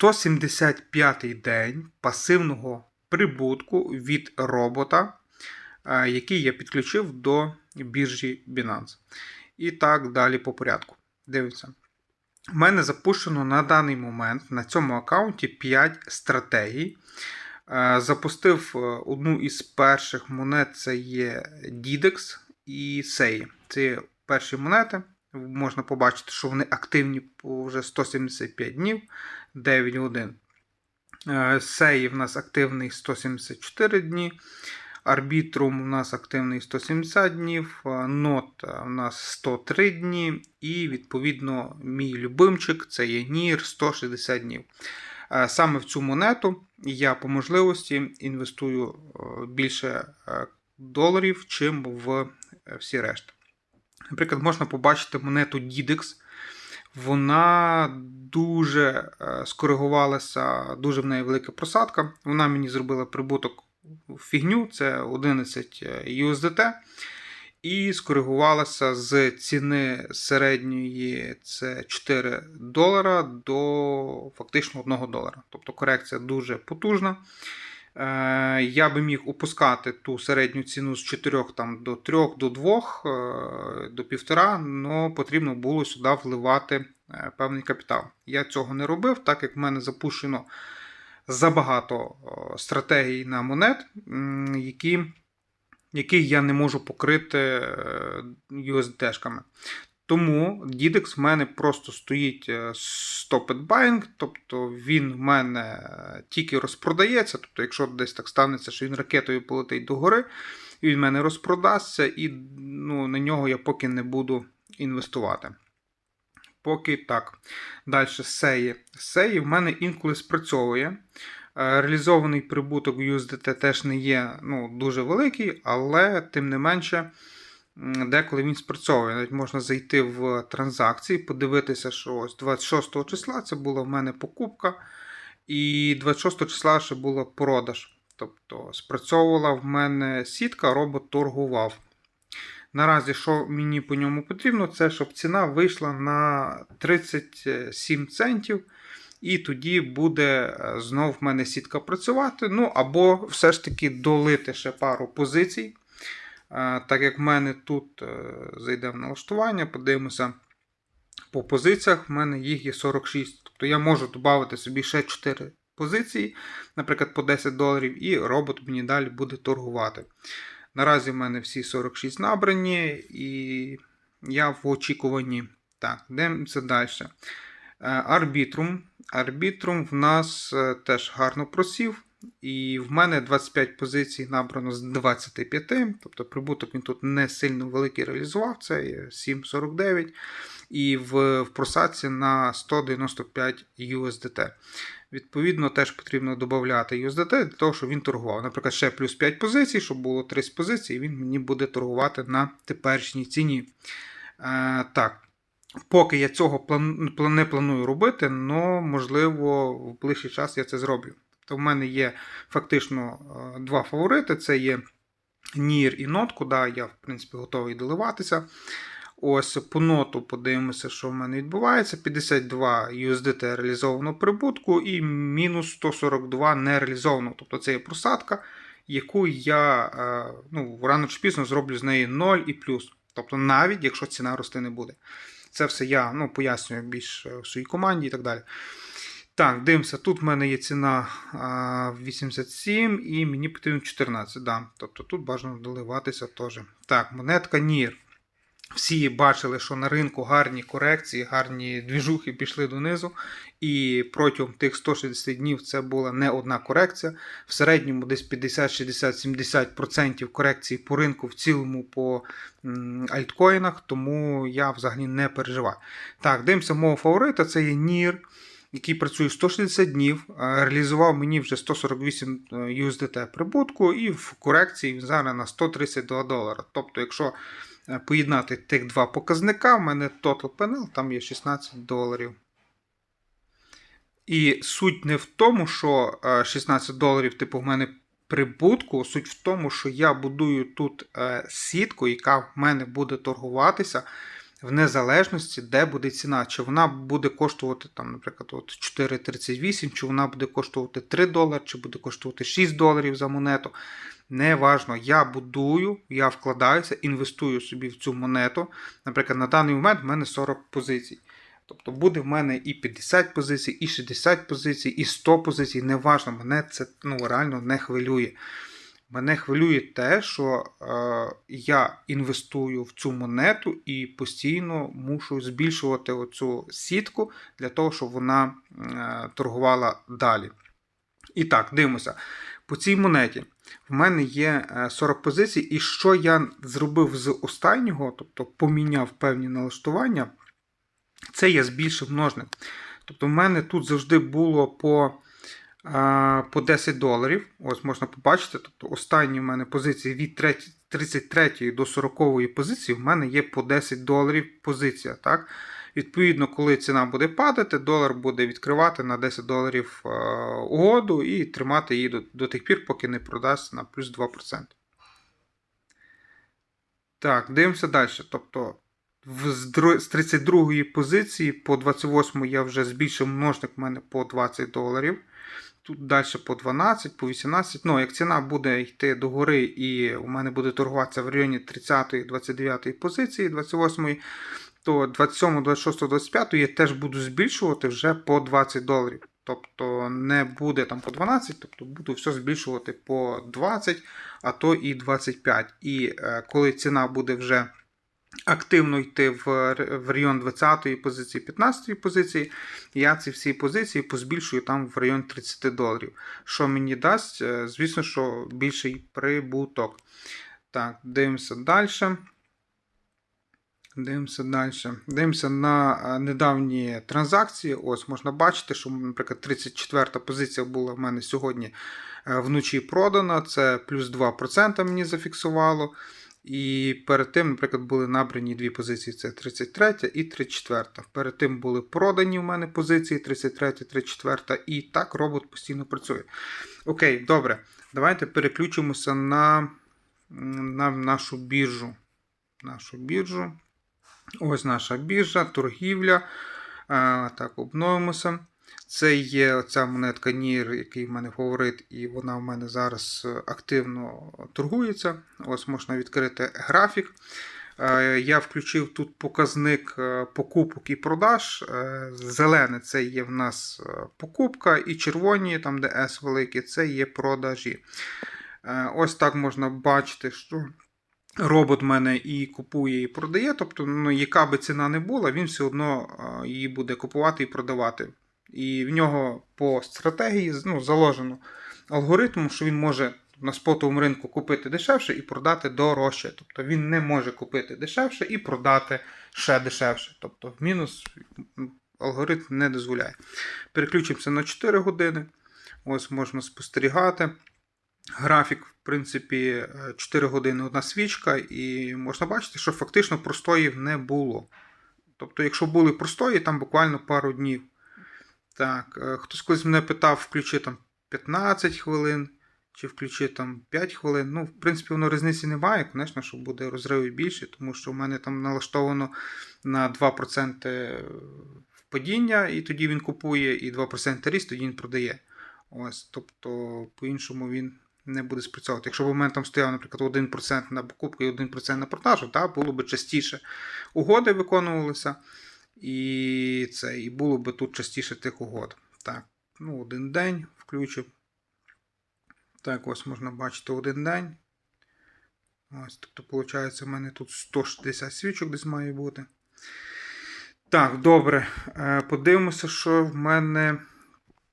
175-й день пасивного прибутку від робота, е, який я підключив до біржі Binance. І так далі по порядку. Дивіться. У мене запущено на даний момент на цьому аккаунті 5 стратегій. Е, Запустив е, одну із перших монет це є DIDEX і SEI. Це є перші монети. Можна побачити, що вони активні вже 175 днів, 9 годин. Е, Сей в нас активний 174 дні. Арбітрум у нас активний 170 днів, е, нот у нас 103 дні, і, відповідно, мій любимчик це є NIR 160 днів. Е, Саме в цю монету я по можливості інвестую більше доларів, чим в всі решти. Наприклад, можна побачити монету DIDEX. Вона дуже е, скоригувалася, дуже в неї велика просадка. Вона мені зробила прибуток фігню, це 11 USDT. І скоригувалася з ціни середньої це 4 долара до фактично 1 долара. Тобто корекція дуже потужна. Е, Я би міг опускати ту середню ціну з 4 там, до 3 до 2, е, до 1,5, але потрібно було сюди вливати е, певний капітал. Я цього не робив, так як в мене запущено забагато стратегій на монет, які, які я не можу покрити USD-шками. Тому DIDEX в мене просто стоїть е, Stopped Buying, тобто він в мене е, тільки розпродається. Тобто, якщо десь так станеться, що він ракетою полетить догори, він в мене розпродасться, і ну, на нього я поки не буду інвестувати. Поки так. Далі сеї. Сеї в мене інколи спрацьовує. Е, Реалізований прибуток в USDT теж не є ну, дуже великий, але тим не менше, деколи він спрацьовує. Навіть можна зайти в транзакції, подивитися, що ось 26 числа це була в мене покупка, і 26 числа ще була продаж. Тобто спрацьовувала в мене сітка, робот торгував. Наразі, що мені по ньому потрібно, це щоб ціна вийшла на 37 центів. І тоді буде е, знов в мене сітка працювати. Ну, або все ж таки долити ще пару позицій. Е, Так як в мене тут е, зайде в налаштування, подивимося по позиціях, в мене їх є 46. Тобто я можу додати собі ще 4 позиції, наприклад, по 10 доларів, і робот мені далі буде торгувати. Наразі в мене всі 46 набрані, і я в очікуванні. Так, йдемося далі. Арбітрум. Арбітрум в нас е, теж гарно просів. І в мене 25 позицій набрано з 25. Тобто прибуток він тут не сильно великий реалізував, це 7,49. І в, в просадці на 195 USDT. Відповідно, теж потрібно додати USDT для того, щоб він торгував. Наприклад, ще плюс 5 позицій, щоб було 30 позицій, і він мені буде торгувати на теперішній ціні. Е, так. Поки я цього план... не планую робити, але можливо в ближчий час я це зроблю. Тобто в мене є фактично е, два фаворити: це є NIR і NOT, куди я, в принципі, готовий доливатися. Ось по ноту подивимося, що в мене відбувається. 52 USDT реалізовано прибутку і мінус 142 нереалізовано. Тобто це є просадка, яку я е, ну, рано чи пізно зроблю з неї 0 і плюс. Тобто навіть якщо ціна рости не буде. Це все я ну, пояснюю більш е, в своїй команді і так далі. Так, дивимося, тут в мене є ціна 87 і мені потрібно 14. Да. Тобто тут бажано доливатися теж. Так, монетка NIR. Всі бачили, що на ринку гарні корекції, гарні двіжухи пішли донизу. І протягом тих 160 днів це була не одна корекція. В середньому десь 50, 60, 70% корекції по ринку в цілому по альткоїнах, тому я взагалі не переживаю. Так, дивимося мого фаворита, це є NIR, який працює 160 днів, е, реалізував мені вже 148 USDT прибутку, і в корекції він зараз на 132 долара. Тобто, якщо е, поєднати тих два показника, в мене Total Panel, там є 16 доларів. І суть не в тому, що е, 16 доларів, типу, в мене прибутку. Суть в тому, що я будую тут е, сітку, яка в мене буде торгуватися в незалежності, де буде ціна. Чи вона буде коштувати, там, наприклад, от 4,38, чи вона буде коштувати 3 долари, чи буде коштувати 6 доларів за монету. Неважно, я будую, я вкладаюся, інвестую собі в цю монету. Наприклад, на даний момент в мене 40 позицій. Тобто буде в мене і 50 позицій, і 60 позицій, і 100 позицій. Неважно, мене це ну, реально не хвилює. Мене хвилює те, що е, я інвестую в цю монету і постійно мушу збільшувати оцю сітку для того, щоб вона е, торгувала далі. І так, дивимося. По цій монеті в мене є е, 40 позицій, і що я зробив з останнього, тобто поміняв певні налаштування, це я збільшив множник. Тобто, в мене тут завжди було по по 10 доларів. Ось можна побачити. Тобто останні в мене позиції від 33 до 40 позиції в мене є по 10 доларів позиція. Так? Відповідно, коли ціна буде падати, долар буде відкривати на 10 доларів угоду і тримати її до, до тих пір, поки не продасть на плюс 2%. Так, дивимося далі. Тобто з 32 позиції по 28 я вже збільшив множник в мене по 20 доларів. Тут далі по 12, по 18. Ну, як ціна буде йти догори і у мене буде торгуватися в районі 30, 29 позиції, 28, то 27, 26, 25 я теж буду збільшувати вже по 20 доларів. Тобто не буде там по 12, тобто буду все збільшувати по 20, а то і 25. І е, коли ціна буде вже активно йти в, в район 20-ї позиції, 15-ї позиції, я ці всі позиції позбільшую там в район 30 доларів. Що мені дасть, Е, звісно, що більший прибуток. Так, дивимося далі. Дивимося далі. Дивимося на е, недавні транзакції. Ось можна бачити, що, наприклад, 34-та позиція була в мене сьогодні е, вночі продана. Це плюс 2% мені зафіксувало. І перед тим, наприклад, були набрані дві позиції: це 33 і 34. Перед тим були продані в мене позиції 33, 34, і так робот постійно працює. Окей, добре. Давайте переключимося на, на нашу біржу. Нашу біржу. Ось наша біржа, торгівля. А, так, обновимося. Це є оця монетка NIR, який в мене фаворит, і вона в мене зараз е, активно торгується. Ось можна відкрити графік. Е, Я включив тут показник е, покупок і продаж. Зелене це є в нас покупка, і червоні, там де S великі, це є продажі. Ось так можна бачити, що робот мене і купує, і продає. Тобто, ну, яка би ціна не була, він все одно її буде купувати і продавати. І в нього по стратегії ну, заложено алгоритм, що він може на спотовому ринку купити дешевше і продати дорожче. Тобто він не може купити дешевше і продати ще дешевше. Тобто в мінус алгоритм не дозволяє. Переключимося на 4 години. Ось можна спостерігати. Графік, в принципі, е, 4 години одна свічка, і можна бачити, що фактично простоїв не було. Тобто, якщо були простої, там буквально пару днів. Так, е, хтось колись мене питав, включи там 15 хвилин, чи включи там 5 хвилин. Ну, в принципі, воно різниці немає, звісно, що буде розривів більше, тому що в мене там налаштовано на 2% впадіння, і тоді він купує, і 2% ріст, тоді він продає. Ось, тобто, по-іншому він не буде спрацьовувати. Якщо б у мене там стояв, наприклад, 1% на покупку і 1% на продажу, так, було б частіше угоди виконувалися. І це, і було б тут частіше тих угод. Так, ну, один день включив. Так, ось можна бачити один день. Ось, тобто, виходить, у мене тут 160 свічок десь має бути. Так, добре. Е, Подивимося, що в мене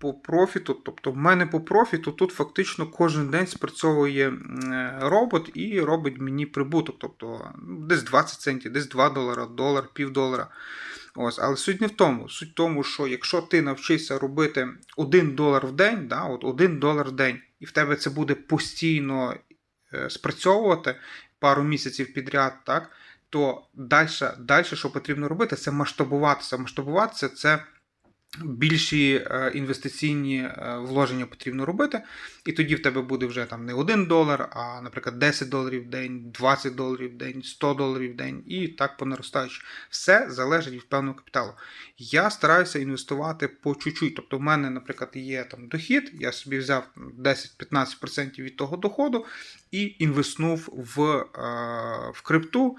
по профіту. Тобто, в мене по профіту тут фактично кожен день спрацьовує е, робот і робить мені прибуток. Тобто ну, десь 20 центів, десь 2 долара, долар, пів долара. Ось, але суть не в тому. Суть в тому, що якщо ти навчишся робити 1 долар в день, да, от 1 долар в день, і в тебе це буде постійно е, спрацьовувати пару місяців підряд, так, то далі, далі, що потрібно робити, це масштабуватися. Масштабуватися це більші е, інвестиційні е, вложення потрібно робити, і тоді в тебе буде вже там не 1 долар, а, наприклад, 10 доларів в день, 20 доларів в день, 100 доларів в день, і так по наростаючи. Все залежить від певного капіталу. Я стараюся інвестувати по чуть-чуть. Тобто, в мене, наприклад, є там дохід, я собі взяв 10-15% від того доходу і інвестнув в, е, в крипту,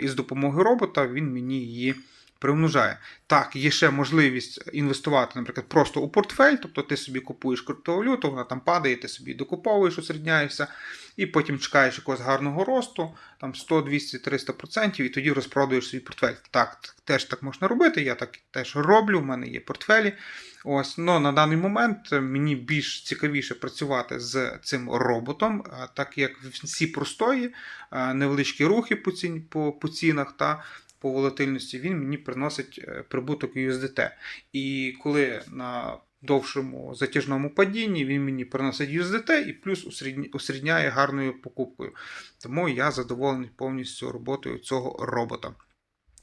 і з допомогою робота він мені її примножає. Так, є ще можливість інвестувати, наприклад, просто у портфель, тобто ти собі купуєш криптовалюту, вона там падає, ти собі докуповуєш, усередняєшся, і потім чекаєш якогось гарного росту, там 100, 200, 300%, і тоді розпродаєш свій портфель. Так, теж так можна робити, я так теж роблю, в мене є портфелі. Ось, но на даний момент мені більш цікавіше працювати з цим роботом, так як всі простої, невеличкі рухи по, цін, по, по цінах та по волатильності, він мені приносить е, прибуток USDT. І коли на довшому затяжному падінні він мені приносить USDT і плюс усрідняє гарною покупкою. Тому я задоволений повністю роботою цього робота.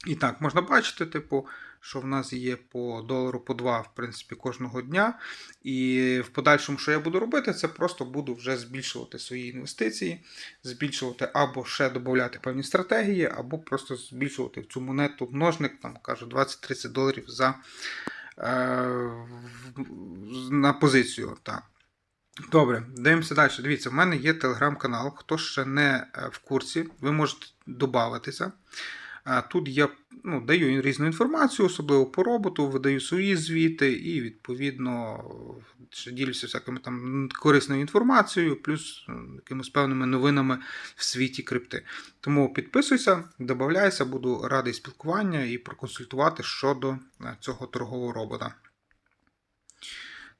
І так, можна бачити, типу, що в нас є по долару по 2, в принципі, кожного дня. І в подальшому, що я буду робити, це просто буду вже збільшувати свої інвестиції, збільшувати або ще додати певні стратегії, або просто збільшувати цю монету множник, там кажу, 20-30 доларів за, е, на позицію. Так. Добре, дивимося далі. Дивіться, в мене є телеграм-канал. Хто ще не е, в курсі, ви можете додатися. Тут я ну, даю різну інформацію, особливо по роботу, видаю свої звіти і, відповідно, ділюся всякими там корисною інформацією, плюс якимись певними новинами в світі крипти. Тому підписуйся, додавайся, буду радий спілкування і проконсультувати щодо е, цього торгового робота.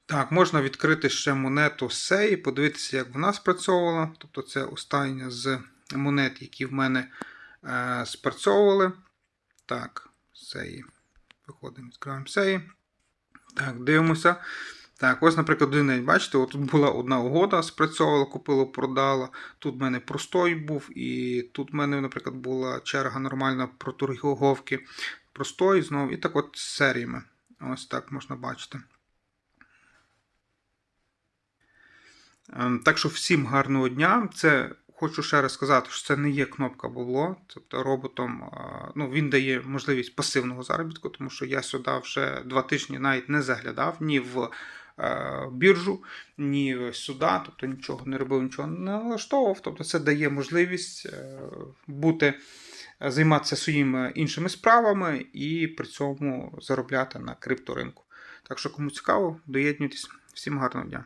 Так, можна відкрити ще монету SEI, подивитися, як вона спрацьовувала. Тобто це остання з монет, які в мене спрацьовували. Так, SEI. Виходимо, відкриваємо SEI. Так, дивимося. Так, ось, наприклад, один бачите, от тут була одна угода, спрацьовувала, купила, продала. Тут в мене простой був, і тут в мене, наприклад, була черга нормальна про торговки. Простой знову. І так от з серіями. Ось так можна бачити. Ем, Так що всім гарного дня. Це хочу ще раз сказати, що це не є кнопка Бабло. Тобто роботом е, ну, він дає можливість пасивного заробітку, тому що я сюди вже два тижні навіть не заглядав ні в е, біржу, ні сюди, тобто нічого не робив, нічого не налаштовував. Тобто це дає можливість е, бути. Займатися своїми іншими справами і при цьому заробляти на крипторинку. Так що, кому цікаво, доєднуйтесь. Всім гарного дня!